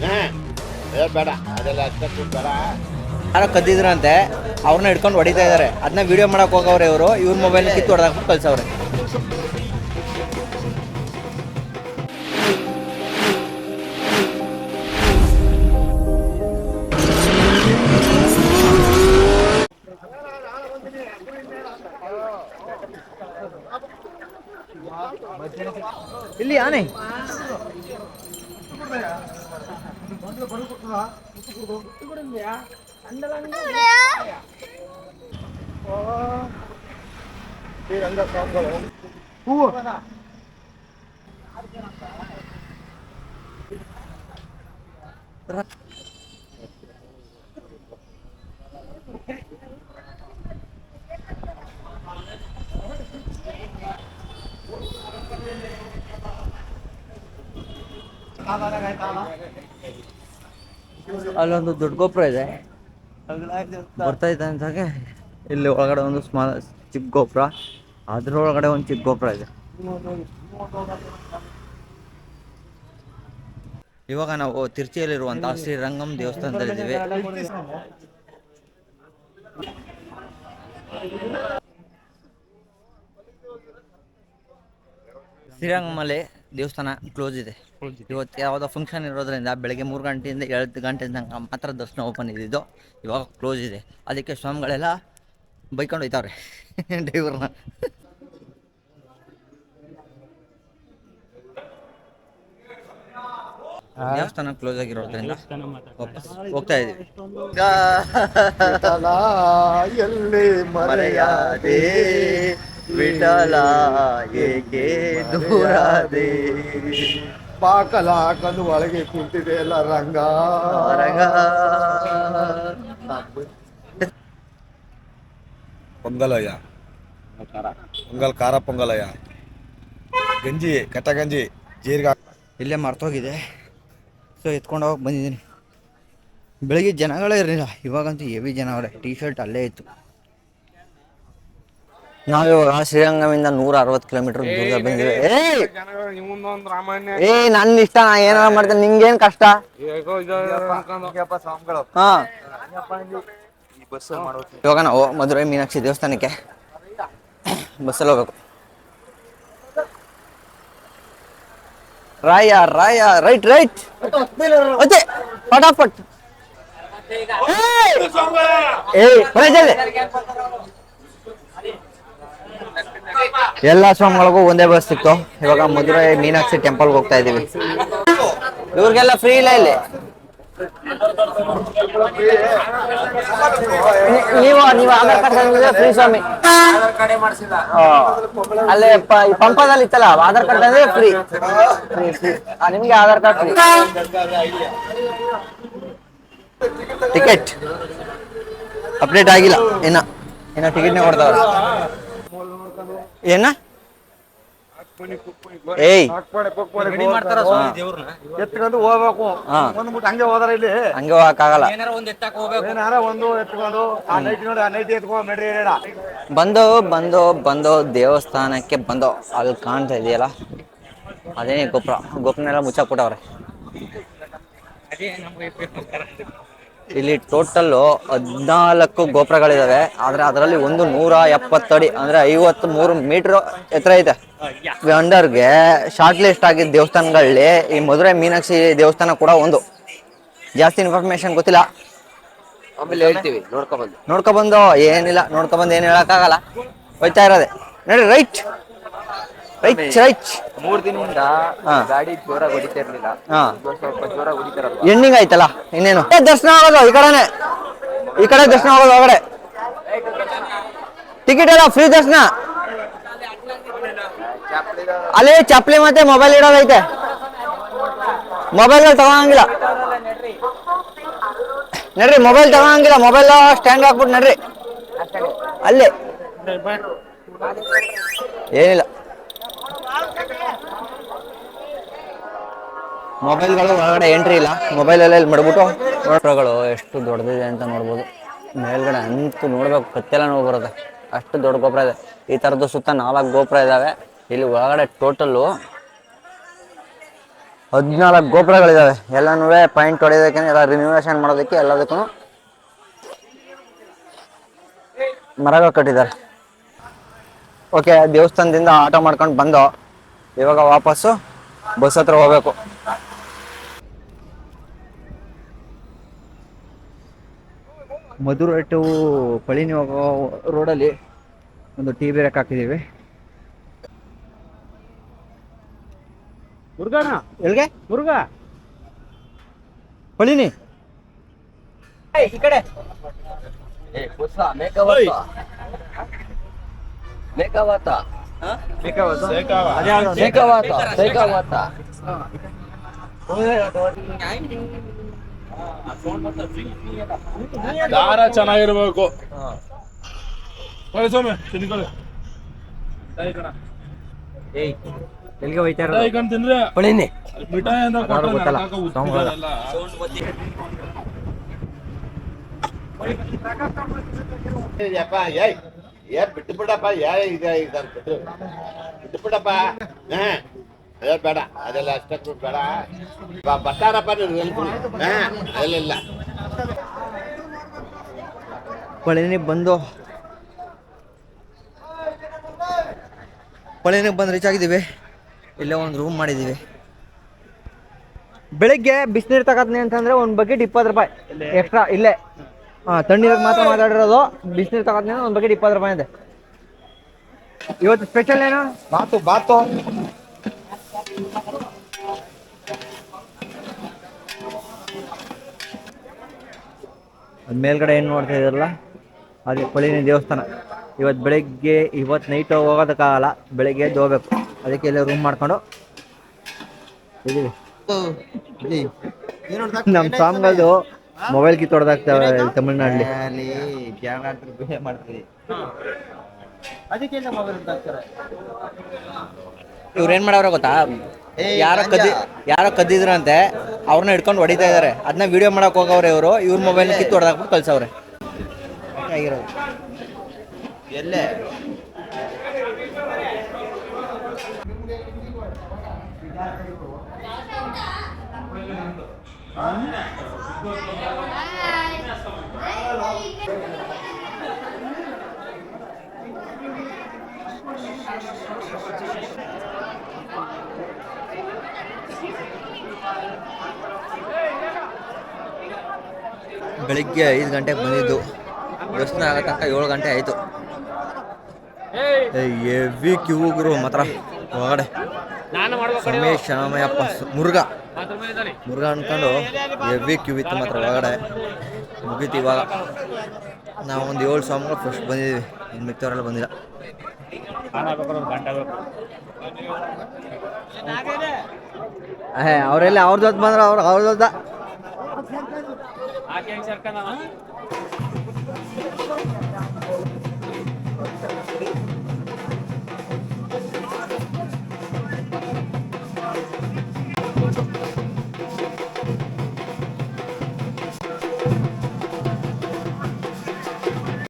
ಬೇಡ. ಅದೆಲ್ಲ ಅಷ್ಟೊತ್ತು ಬೇಡ. ಯಾರೋ ಕದ್ದಿದ್ರಂತೆ, ಅವ್ರನ್ನ ಹಿಡ್ಕೊಂಡು ಹೊಡಿತಾ ಇದ್ದಾರೆ ಅದನ್ನ ವಿಡಿಯೋ ಮಾಡಕ್ ಹೋಗವ್ರೆ ಇವರು. ಇವ್ರ ಮೊಬೈಲ್ ಕಿತ್ತು ಹೊಡೆದಾಕ್ಬಿಟ್ಟು ಕಳ್ಸವ್ರೆ. ಇಲ್ಲಿ ಆನೆ கொடுக்கணும்? முட்டு கொடுக்கணும். முட்டு கூட இல்லையா சண்டலாம் பூ. தாவா தாவா ಅಲ್ಲೊಂದು ದೊಡ್ಡ ಗೋಪುರ ಇದೆ. ಬರ್ತಾ ಇದ್ದಂತಾಗೆ ಇಲ್ಲಿ ಒಳಗಡೆ ಒಂದು ಸ್ಮಾಲ್ ಚಿಕ್ಕ ಗೋಪುರ. ಅದ್ರೊಳಗಡೆ ಒಂದು ಚಿಕ್ಕ ಗೋಪುರ ಇದೆ. ಇವಾಗ ನಾವು ತಿರುಚಿಯಲ್ಲಿರುವಂತಹ ಶ್ರೀರಂಗಂ ದೇವಸ್ಥಾನದಲ್ಲಿದ್ದೀವಿ. ಶ್ರೀರಂಗಮಲೆ ದೇವಸ್ಥಾನ ಕ್ಲೋಸ್ ಇದೆ. ಇವತ್ತು ಯಾವುದೋ ಫಂಕ್ಷನ್ ಇರೋದ್ರಿಂದ ಬೆಳಗ್ಗೆ ಮೂರು ಗಂಟೆಯಿಂದ ಎರಡು ಗಂಟೆ ತನಕ ಮಾತ್ರ ದರ್ಶನ ಓಪನ್ ಇದ್ದಿದ್ದು ಇವಾಗ ಕ್ಲೋಸ್ ಇದೆ. ಅದಕ್ಕೆ ಸ್ವಾಮಿಗಳೆಲ್ಲ ಬೈಕೊಂಡು ಹೋಯ್ತಾವ್ರೆ. ಡ್ರೈವರ್ನ. ದೇವಸ್ಥಾನ ಕ್ಲೋಸ್ ಆಗಿರೋದ್ರಿಂದ ವಾಪಸ್ ಹೋಗ್ತಾ ಇದೀವಿ ಎಲ್ಲಿ ಮರೆಯಾದೆ? ವಿಠಲ ಏಕೆ ದೂರಾದೆ? ಹಾಕೊಂಡು ಒಳಗೆ ಕುಂತಿದೆ ಎಲ್ಲ ರಂಗ. ರಂಗ. ಪೊಂಗಲಯ್ಯ. ಪೊಂಗಲ್ ಖಾರ ಪೊಂಗಲಯ್ಯ. ಗಂಜಿ ಕಟ್ಟ ಗಂಜಿ ಜೀರಿಗೆ ಇಲ್ಲೇ ಮರ್ತೋಗಿದೆ. ಸೊ ಎತ್ಕೊಂಡು ಹೋಗಿ ಬಂದಿದ್ದೀನಿ. ಬೆಳಿಗ್ಗೆ ಜನಗಳೇ ಇರಲಿಲ್ಲ. ಇವಾಗಂತೂ ಹೆವಿ ಜನ ಅವರೇ ಟೀ ಶರ್ಟ್ ಅಲ್ಲೇ ಇತ್ತು. ನಾವಿವಾಗ ಶ್ರೀರಂಗಮಿಂದ ನೂರ ಅರವತ್ತು ಕಿಲೋಮೀಟರ್ ದೂರ ಬಂದಿದೆ! ಏ ನನ್ನ ಇಷ್ಟ ನಾ ಏನಾರ ಮಾಡ್ತೇನೆ ನಿಂಗೇನ್ ಕಷ್ಟ? ಹಾ. ಇವಾಗ ನಾವು ಮಧುರೈ ಮೀನಾಕ್ಷಿ ದೇವಸ್ಥಾನಕ್ಕೆ ಬಸ್ಸಲ್ಲಿ ಹೋಗ್ಬೇಕು. ರಾಯ ರಾಯ ರೈಟ್ ರೈಟ್. ಅದೇ ಫಟಾಫಟ್ ಏ ಬರೇ ಜಲ್ದಿ. ಎಲ್ಲ ಸ್ವಾಮಿಗಳಿಗೂ ಒಂದೇ ಬಸ್ ಸಿಕ್ತು. ಇವಾಗ ಮಧುರೈ ಮೀನಾಕ್ಷಿ ಟೆಂಪಲ್ಗೆ ಹೋಗ್ತಾ ಇದೀವಿ. ಇವ್ರಿಗೆಲ್ಲ ಫ್ರೀ ಇಲ್ಲ ಇಲ್ಲಿ. ನೀವು ನೀವು ಆಧಾರ್ ಕಾರ್ಡ್ ಫ್ರೀ ಸ್ವಾಮಿ. ಅಲ್ಲೇ ಪಂಪದಲ್ಲಿ ಇತ್ತಲ್ಲ, ಆಧಾರ್ ಕಾರ್ಡ್ ಅಂದ್ರೆ ಫ್ರೀ ನಿಮ್ಗೆ Aadhaar card free ticket update ಆಗಿಲ್ಲ. ಇನ್ನ ಇನ್ನ ಟಿಕೆಟ್ನೇ ಕೊಡ್ತಾವ್ರ. ಏನ? ಏಯ್. ಎತ್ಕೊಂಡು ಹೋಗ್ಬೇಕು. ಹಾ. ಬಂದ್ಬಿಟ್ಟು ಹಂಗೆ ಹೋದಾರ ಇಲ್ಲಿ. ಹಂಗೆ ಹೋಗಕ್ಕಾಗಲ್ಲ. ಏನಾರ ಒಂದು ಎತ್ಕೊಂಡು ಆ ನೈಟ್ ನೋಡಿ ಆ ನೈಟ್ ಎತ್ಕೊಂಡು ನಡ್ರಿ ಹೇಳ ಬಂದು ಬಂದು ಬಂದು ದೇವಸ್ಥಾನಕ್ಕೆ ಬಂದು ಅಲ್ಲಿ ಕಾಣ್ತಾ ಇದೆಯಲ್ಲ? ಅದೇನೇ ಗೋಪುರ. ಗೋಪುರನೆಲ್ಲ ಮುಚ್ಚಾಕ್ಬಿಟ್ಟವ್ರೆ. ಇಲ್ಲಿ ಟೋಟಲ್ ಹದಿನಾಲ್ಕು ಗೋಪುರಗಳಿದಾವೆ. ಆದ್ರೆ ಅದರಲ್ಲಿ ಒಂದು ನೂರ ಎಪ್ಪತ್ತಡಿ ಅಂದ್ರೆ ಐವತ್ತು ಮೂರು ಮೀಟರ್ ಎತ್ತರ ಇದೆ. ಅಂಡರ್ಗೆ ಶಾರ್ಟ್ ಲಿಸ್ಟ್ ಆಗಿದ್ದ ದೇವಸ್ಥಾನಗಳಲ್ಲಿ ಈ ಮಧುರೈ ಮೀನಾಕ್ಷಿ ದೇವಸ್ಥಾನ ಕೂಡ ಒಂದು. ಜಾಸ್ತಿ ಇನ್ಫಾರ್ಮೇಶನ್ ಗೊತ್ತಿಲ್ಲ. ಆಮೇಲೆ ಹೇಳ್ತೀವಿ ನೋಡ್ಕೊಬಂದು ನೋಡ್ಕೊಬಂದು ಏನಿಲ್ಲ ನೋಡ್ಕೊಬಂದು ಏನು ಹೇಳಕ್ಕಾಗಲ್ಲ. ಹೋಯ್ತಾ ಇರೋದೆ. ನೋಡಿ ರೈಟ್ ರೈಚ್ ಮೂರ್ ದಿನದಿಂದ ಗಾಡಿ ಜೋರಾಗಿ ಹೊಡಿತಾ ಇರ್ಲಿಲ್ಲ. ಸ್ವಲ್ಪ ಹೊಡಿತಾರಲ್ಲ ಎಂಡಿಂಗ್ ಆಯ್ತಲ್ಲ ಇನ್ನೇನು? ಏ, ದರ್ಶನ ಆಗೋದು ಈ ಕಡೆನೆ. ಈ ಕಡೆ ದರ್ಶನ ಆಗೋದು ಒಳಗಡೆ ಟಿಕೆಟ್ ಎಲ್ಲ ಫ್ರೀ ದರ್ಶನ. ಅಲ್ಲಿ ಚಪ್ಪಲಿ ಮತ್ತೆ ಮೊಬೈಲ್ ಇಡೋದೈತೆ ಮೊಬೈಲ್ ತಗೋಂಗಿಲ್ಲ. ನಡ್ರಿ ಮೊಬೈಲ್ ತಗೋಂಗಿಲ್ಲ. ಮೊಬೈಲ್ ಸ್ಟ್ಯಾಂಡ್ ಹಾಕ್ಬಿಟ್ಟು ನಡ್ರಿ. ಅಲ್ಲಿ. ಏನಿಲ್ಲ. ಮೊಬೈಲ್ಗಳು ಒಳಗಡೆ ಎಂಟ್ರಿ ಇಲ್ಲ. ಮೊಬೈಲ್ ಇಲ್ಲಿ ಮಡ್ಬಿಟ್ಟು ಎಷ್ಟು ದೊಡ್ಡದಿದೆ ಅಂತ ನೋಡ್ಬೋದು. ಮೇಲ್ಗಡೆ ಅಂತೂ ನೋಡ್ಬೇಕು, ಕತ್ತೆಲ್ಲ ನೋವು ಬರುತ್ತೆ. ಅಷ್ಟು ದೊಡ್ಡ ಗೋಪುರ ಇದೆ. ಈ ಥರದ್ದು ಸುತ್ತ ನಾಲ್ಕು ಗೋಪುರ ಇದ್ದಾವೆ ಇಲ್ಲಿ ಒಳಗಡೆ ಟೋಟಲ್ಲು ಹದಿನಾಲ್ಕು ಗೋಪುರಗಳಿದಾವೆ. ಎಲ್ಲನೂ ಪಾಯಿಂಟ್ ಹೊಡೆಯೋದಕ್ಕೆ, ಎಲ್ಲ ರಿನ್ಯೂವೇಷನ್ ಮಾಡೋದಕ್ಕೆ ಎಲ್ಲದಕ್ಕೂ ಮರಗಳು ಕಟ್ಟಿದ್ದಾರೆ. ಓಕೆ ದೇವಸ್ಥಾನದಿಂದ ಆಟೋ ಮಾಡ್ಕೊಂಡು ಬಂದು ಇವಾಗ ವಾಪಸ್ಸು ಬಸ್ ಹತ್ರ ಹೋಗ್ಬೇಕು. ಮಧುರ ಟು ಪಳಿನಿ ಹೋಗೋ ರೋಡಲ್ಲಿ ಒಂದು ಟಿ ವಿ ರೆಕ್ ಹಾಕಿದ್ದೀವಿ. ಮುರುಗನ ಎಲ್ಲಿಗೆ? ಮುರುಗ ಪಳಿನಿ? ಈ ಕಡೆ. ಏ ಹೊಸ ಮೇಕವಾತ ಮೇಕವಾತ ಮೇಕವಾತ ಮೇಕವಾತ ದಾರ ಚೆನ್ನಾಗಿರ್ಬೇಕು. ಏಯ್ ಎಲ್ಲಿಗೆ ಹೋಯ್ತಾ ತಿಂದ್ರೆ ಪಳಿನಿ. ಮಿಠಾಯಿ ಅಂತ ಗೊತ್ತಲ್ಲ. ಯಪ್ಪ ಏಯ್ ಏ ಬಿಟ್ಟು ಬಿಡಪ್ಪ ಯಾ ಇದೆ ಇದಾರ ಬಿಟ್ಟು ಬಿಡಪ್ಪ ಹಾ ಅದೇ ಬೇಡ ಅದೆಲ್ಲ ಅಷ್ಟಕ್ಕೂ ಬೇಡ ಬ- ಬರ್ತಾರಪ್ಪ ನೀವು ಹಾ ಅದೆಲ್ಲ ಪಳಿನಿ ಬಂದು. ಪಳಿನಿಗೆ ಬಂದು ರೀಚ್ ಆಗಿದ್ದೀವಿ. ಇಲ್ಲೇ ಒಂದು ರೂಮ್ ಮಾಡಿದ್ದೀವಿ. ಬೆಳಿಗ್ಗೆ ಬಿಸಿನೀರು ತಗೋತೀನಿ ಅಂತಂದ್ರೆ ಒಂದು ಬಕೆಟ್ ಇಪ್ಪತ್ತು ರೂಪಾಯಿ. ಎಕ್ಸ್ಟ್ರಾ ಇಲ್ಲೇ. ಹಾಂ ತಣ್ಣೀರಿಗೆ ಮಾತ್ರ ಮಾತಾಡಿರೋದು. ಬಿಸಿನೀರು ತಗೋತೀನಿ ಒಂದು ಬಕೆಟ್ ಇಪ್ಪತ್ತು ರೂಪಾಯಿ ಇದೆ ಇವತ್ತು ಸ್ಪೆಷಲ್ ಏನು? ಬಾತು ಬಾತು. ಅದ್ ಮೇಲ್ಗಡೆ ಏನು ನೋಡ್ತಾ ಇದ್ರಲ್ಲ ಅದೇ ಪಳಿನಿ ದೇವಸ್ಥಾನ. ಇವತ್ತು ಬೆಳಿಗ್ಗೆ ಇವತ್ತು ನೈಟ್ ಹೋಗೋದಕ್ಕಾಗಲ್ಲ. ಬೆಳಿಗ್ಗೆ ಎದ್ದು ಹೋಗ್ಬೇಕು. ಅದಕ್ಕೆ ಎಲ್ಲ ರೂಮ್ ಮಾಡ್ಕೊಂಡು. ನಮ್ಮ ಸ್ವಾಮಿಗಳದು ಮೊಬೈಲ್ ಕಿತ್ತೊಡ್ದಾಗ್ತವೆ ತಮಿಳ್ನಾಡಲ್ಲಿ ಇವ್ರು ಏನ್ ಮಾಡವ್ರ ಗೊತ್ತಾ? ಯಾರೋ ಕದ್ದಿ ಯಾರೋ ಕದ್ದಿದ್ರಂತೆ ಅವ್ರನ್ನ ಹಿಡ್ಕೊಂಡು ಹೊಡಿತಾ ಇದಾರೆ. ಅದನ್ನ ವಿಡಿಯೋ ಮಾಡಕ್ ಹೋಗವ್ರೆ ಇವರು. ಇವ್ರ ಮೊಬೈಲ್ ಕಿತ್ತು ಹೊಡೆದಾಕ್ಬಿಟ್ಟು ಕಳ್ಸವ್ರೆ. ಆಗಿರೋದು ಎಲ್ಲೇ? ಬೆಳಿಗ್ಗೆ ಐದು ಗಂಟೆಗೆ ಬಂದಿದ್ದು. ದರ್ಶನ ಆಗೋ ತನಕ ಏಳು ಗಂಟೆ ಆಯಿತು. ಎವಿ ಕ್ಯೂಗ್ರು ಮಾತ್ರ ಒಳಗಡೆ. ಸಮಯ ಶ್ಯಾಮಯ್ಯಪ್ಪ ಮುರುಘಾ ಮುರುಘ. ಮುರುಘ ಅನ್ಕೊಂಡು ಎವಿ ಕ್ಯೂ ಇತ್ತು ಮಾತ್ರ ಒಳಗಡೆ. ಮುಗೀತು ಇವಾಗ. ನಾವು ಒಂದು ಏಳು ಸ್ವಾಮಿಗಳು ಫಸ್ಟ್ ಬಂದಿದ್ದೀವಿ ಇನ್ನು ಮಿಕ್ತವರೆಲ್ಲ ಬಂದಿಲ್ಲ. ಅವರೆಲ್ಲ? ಅವ್ರದ್ದು ಬಂದ್ರೆ ಅವ್ರು ಅವ್ರದ್ದು